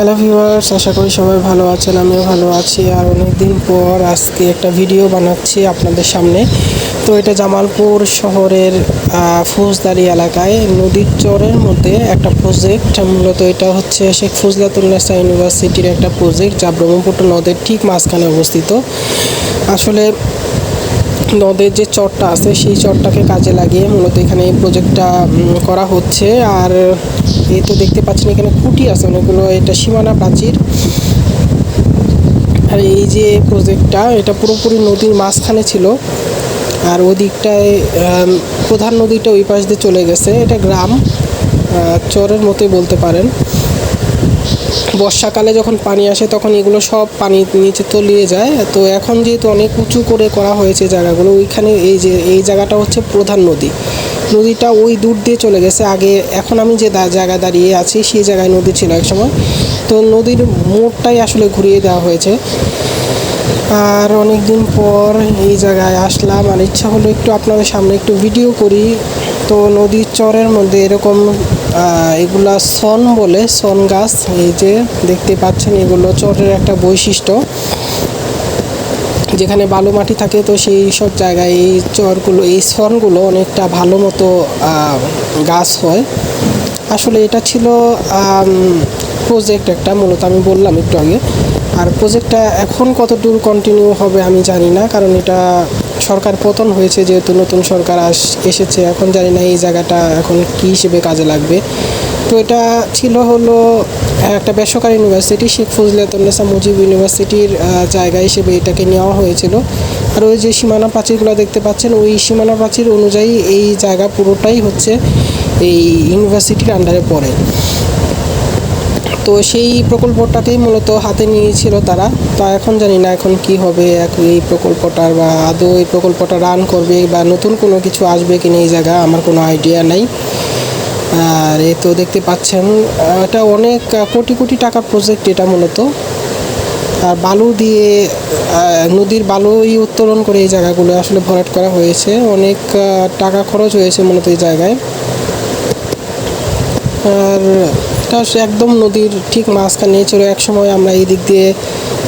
Hello viewers আশা করি সবাই ভালো আছেন, আমিও ভালো আছি। আর অনেক দিন পর আজকে একটা ভিডিও বানাচ্ছি আপনাদের সামনে। তো এটা জামালপুর শহরের ফৌজদারি এলাকায়, নদীর চরের মধ্যে একটা প্রজেক্ট মূলত এটা হচ্ছে শেখ ফজলাতুন্নেসা ইউনিভার্সিটির একটা প্রজেক্ট যা ব্রহ্মপুত্র নদের ঠিক মাঝখানে অবস্থিত। আসলে নদের যে চরটা আছে, সেই চরটাকে কাজে লাগিয়ে মূলত এখানে এই প্রজেক্টটা করা হচ্ছে। আর এই তো দেখতে পাচ্ছেন এখানে খুঁটি আছে, অনেকগুলো, এটা সীমানা প্রাচীর। আর এই যে প্রজেক্টটা এটা পুরোপুরি নদীর মাঝখানে ছিল। আর ওদিকটায় প্রধান নদীটা ওই পাশ দিয়ে চলে গেছে। এটা গ্রাম চরের মতোই বলতে পারেন। বর্ষাকালে যখন পানি আসে তখন এগুলো সব পানি নিচে তলিয়ে যায়। তো এখন যেহেতু অনেক উঁচু করে করা হয়েছে জায়গাগুলো, ওইখানে এই যে, এই জায়গাটা হচ্ছে প্রধান নদী। নদীটা ওই দূর দিয়ে চলে গেছে। আগে, এখন আমি যে জায়গায় দাঁড়িয়ে আছি সেই জায়গায় নদী ছিল এক সময়। তো নদীর মোড়টাই আসলে ঘুরিয়ে দেওয়া হয়েছে। আর অনেক দিন পর এই জায়গায় আসলাম। আর ইচ্ছা হলো একটু আপনাদের সামনে একটু ভিডিও করি। তো নদীর চরের মধ্যে এরকম এগুলা সন বলে, সন গাছ, এই যে দেখতে পাচ্ছেন, এগুলো চরের একটা বৈশিষ্ট্য। যেখানে বালু মাটি থাকে, তো সেই সব জায়গায় এই চরগুলো, এই সনগুলো অনেকটা ভালো মতো গাছ হয়। আসলে এটা ছিল প্রজেক্ট একটা, মূলত আমি বললাম একটু আগে। আর প্রজেক্টটা এখন কত দূর কন্টিনিউ হবে আমি জানি না, কারণ এটা সরকার পতন হয়েছে যেহেতু নতুন সরকার আস এসেছে, এখন জানি না এই জায়গাটা এখন কী হিসেবে কাজে লাগবে। তো এটা ছিল হলো একটা বেসরকারি ইউনিভার্সিটি, শেখ ফজলাতুন্নেসা মুজিব ইউনিভার্সিটির জায়গা হিসেবে এটাকে নেওয়া হয়েছিল। আর ওই যে সীমানা প্রাচীরগুলো দেখতে পাচ্ছেন, ওই সীমানা প্রাচীর অনুযায়ী এই জায়গা পুরোটাই হচ্ছে এই ইউনিভার্সিটির আন্ডারে পড়ে। তো সেই প্রকল্পটাকেই মূলত হাতে নিয়েছিল তারা। তো এখন জানি না এখন কি হবে এই প্রকল্পটার বা আদৌ এই প্রকল্পটা রান করবে বা নতুন কোনো কিছু আসবে কিনা এই জায়গা আমার কোনো আইডিয়া নাই। আর এ তো দেখতে পাচ্ছেন, এটা অনেক কোটি কোটি টাকার প্রজেক্ট এটা মূলত। আর বালু দিয়ে নদীর বালুই উত্তোলন করে এই জায়গাগুলো আসলে ভরাট করা হয়েছে। অনেক টাকা খরচ হয়েছে মূলত এই জায়গায়। আর এটা একদম নদীর ঠিক মাঝখানে ছিল এক সময় আমরা এই দিক দিয়ে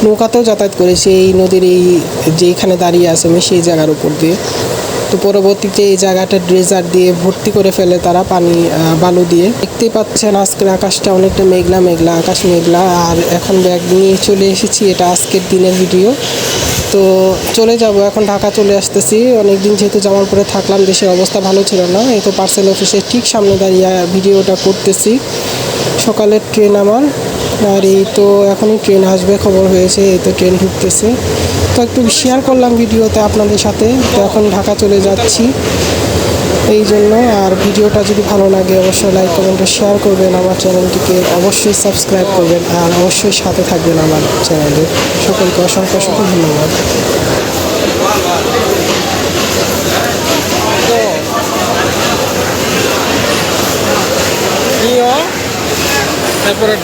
নৌকাতেও যাতায়াত করেছি। এই নদীর এই যেখানে দাঁড়িয়ে আছে আমি সেই জায়গার উপর দিয়ে। তো পরবর্তীতে এই জায়গাটা ড্রেজার দিয়ে ভর্তি করে ফেলে তারা পানি বালু দিয়ে। দেখতেই পাচ্ছেন আজকের আকাশটা অনেকটা মেঘলা মেঘলা, আকাশ মেঘলা। আর এখন ব্যাগ নিয়ে চলে এসেছি, এটা আজকের দিনের ভিডিও। তো চলে যাব, এখন ঢাকা চলে আসতেছি। অনেক দিন যেহেতু জামালপুরে থাকলাম, দেশের অবস্থা ভালো ছিল না। এই তো পার্সেল অফিসের ঠিক সামনে দাঁড়িয়ে ভিডিওটা করতেছি। সকালের ট্রেন আমার, আর এই তো এখনই ট্রেন আসবে, খবর হয়েছে, এই তো ট্রেন ঢুকতেছে। তো একটু শেয়ার করলাম ভিডিওতে আপনাদের সাথে, তো এখন ঢাকা চলে যাচ্ছি। এই জন্য, আর ভিডিওটা যদি ভালো লাগে, অবশ্যই লাইক কমেন্টে শেয়ার করবেন আমার চ্যানেলটিকে অবশ্যই সাবস্ক্রাইব করবেন, আর অবশ্যই সাথে থাকবেন আমার চ্যানেলে সকলকে অসংখ্য অসংখ্য ধন্যবাদ। তারপরে